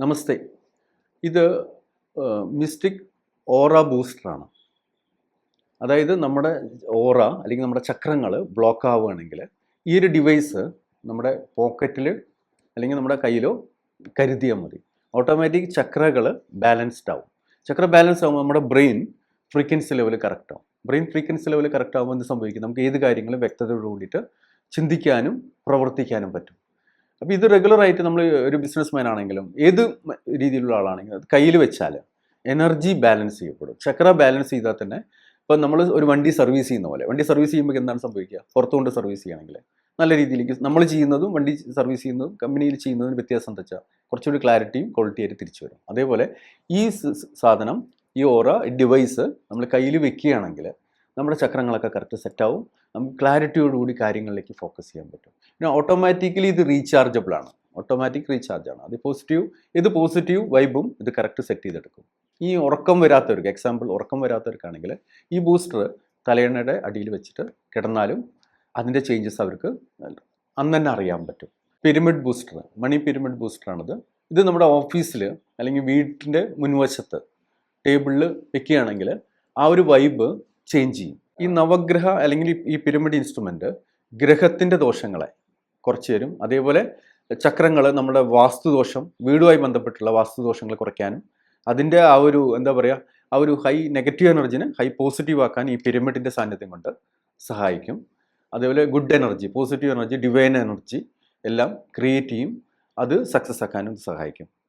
നമസ്തേ. ഇത് മിസ്റ്റിക് ഓറ ബൂസ്റ്ററാണ്. അതായത് നമ്മുടെ ഓറ അല്ലെങ്കിൽ നമ്മുടെ ചക്രങ്ങൾ ബ്ലോക്ക് ആവുകയാണെങ്കിൽ ഈ ഒരു ഡിവൈസ് നമ്മുടെ പോക്കറ്റിൽ അല്ലെങ്കിൽ നമ്മുടെ കയ്യിലോ കരുതിയാൽ മതി. ഓട്ടോമാറ്റിക് ചക്രകൾ ബാലൻസ്ഡ് ആവും. ചക്ര ബാലൻസ് ആകുമ്പോൾ നമ്മുടെ ബ്രെയിൻ ഫ്രീക്വൻസി ലെവൽ കറക്റ്റ് ആവും. ബ്രെയിൻ ഫ്രീക്വൻസി ലെവൽ കറക്റ്റ് ആകുമ്പോൾ എന്ത് സംഭവിക്കും? നമുക്ക് ഏത് കാര്യങ്ങളും വ്യക്തതയോട് കൂടിയിട്ട് ചിന്തിക്കാനും പ്രവർത്തിക്കാനും പറ്റും. അപ്പോൾ ഇത് റെഗുലറായിട്ട് നമ്മൾ ഒരു ബിസിനസ് മാൻ ആണെങ്കിലും ഏത് രീതിയിലുള്ള ആളാണെങ്കിലും അത് കയ്യിൽ വെച്ചാൽ എനർജി ബാലൻസ് ചെയ്യപ്പെടും. ചക്ര ബാലൻസ് ചെയ്താൽ തന്നെ ഇപ്പം നമ്മൾ ഒരു വണ്ടി സർവീസ് ചെയ്യുന്ന പോലെ വണ്ടി സർവീസ് ചെയ്യുമ്പോൾ എന്താണ് സംഭവിക്കുക? പുറത്തുകൊണ്ട് സർവീസ് ചെയ്യണമെങ്കിൽ നല്ല രീതിയിലേക്ക് നമ്മൾ ചെയ്യുന്നതും വണ്ടി സർവീസ് ചെയ്യുന്നതും കമ്പനിയിൽ ചെയ്യുന്നതിന് വ്യത്യാസം എന്താ വെച്ചാൽ കുറച്ചുകൂടി ക്ലാരിറ്റിയും ക്വാളിറ്റിയായിട്ട് തിരിച്ചു വരും. അതേപോലെ ഈ സാധനം ഈ ഓറ ഡിവൈസ് നമ്മൾ കയ്യിൽ വെക്കുകയാണെങ്കിൽ നമ്മുടെ ചക്രങ്ങളൊക്കെ കറക്റ്റ് സെറ്റാവും നമുക്ക് ക്ലാരിറ്റിയോടുകൂടി കാര്യങ്ങളിലേക്ക് ഫോക്കസ് ചെയ്യാൻ പറ്റും. പിന്നെ ഓട്ടോമാറ്റിക്കലി ഇത് റീചാർജബിൾ ആണ്. ഓട്ടോമാറ്റിക് റീചാർജ് ആണ്. അത് പോസിറ്റീവ് ഇത് പോസിറ്റീവ് വൈബും ഇത് കറക്റ്റ് സെറ്റ് ചെയ്തെടുക്കും. ഈ ഉറക്കം വരാത്തവർക്ക് എക്സാമ്പിൾ ഉറക്കം വരാത്തവർക്കാണെങ്കിൽ ഈ ബൂസ്റ്റർ തലയണയുടെ അടിയിൽ വെച്ചിട്ട് കിടന്നാലും അതിന്റെ ചേഞ്ചസ് അവർക്ക് അന്ന് തന്നെ അറിയാൻ പറ്റും. പിരമിഡ് ബൂസ്റ്റർ മണി പിരമിഡ് ബൂസ്റ്ററാണിത് ഇത് നമ്മുടെ ഓഫീസിൽ അല്ലെങ്കിൽ വീട്ടിന്റെ മുൻവശത്ത് ടേബിളിൽ വെക്കുകയാണെങ്കിൽ ആ ഒരു വൈബ് ചേഞ്ച് ചെയ്യും. ഈ നവഗ്രഹ അല്ലെങ്കിൽ ഈ- പിരമിഡ് ഇൻസ്ട്രുമെന്റ് ഗ്രഹത്തിന്റെ ദോഷങ്ങളെ കുറച്ച് തരും. അതേപോലെ ചക്രങ്ങൾ നമ്മുടെ വാസ്തുദോഷം വീടുമായി ബന്ധപ്പെട്ടുള്ള വാസ്തുദോഷങ്ങൾ കുറയ്ക്കാനും അതിന്റെ ആ ഒരു എന്താ പറയുക ആ ഒരു ഹൈ നെഗറ്റീവ് എനർജിനെ ഹൈ പോസിറ്റീവ് ആക്കാൻ ഈ പിരമിഡിന്റെ സാന്നിധ്യം കൊണ്ട് സഹായിക്കും. അതേപോലെ good energy positive energy divine energy എല്ലാം ക്രിയേറ്റ് ചെയ്യും. അത് സക്സസ് ആക്കാനും സഹായിക്കും.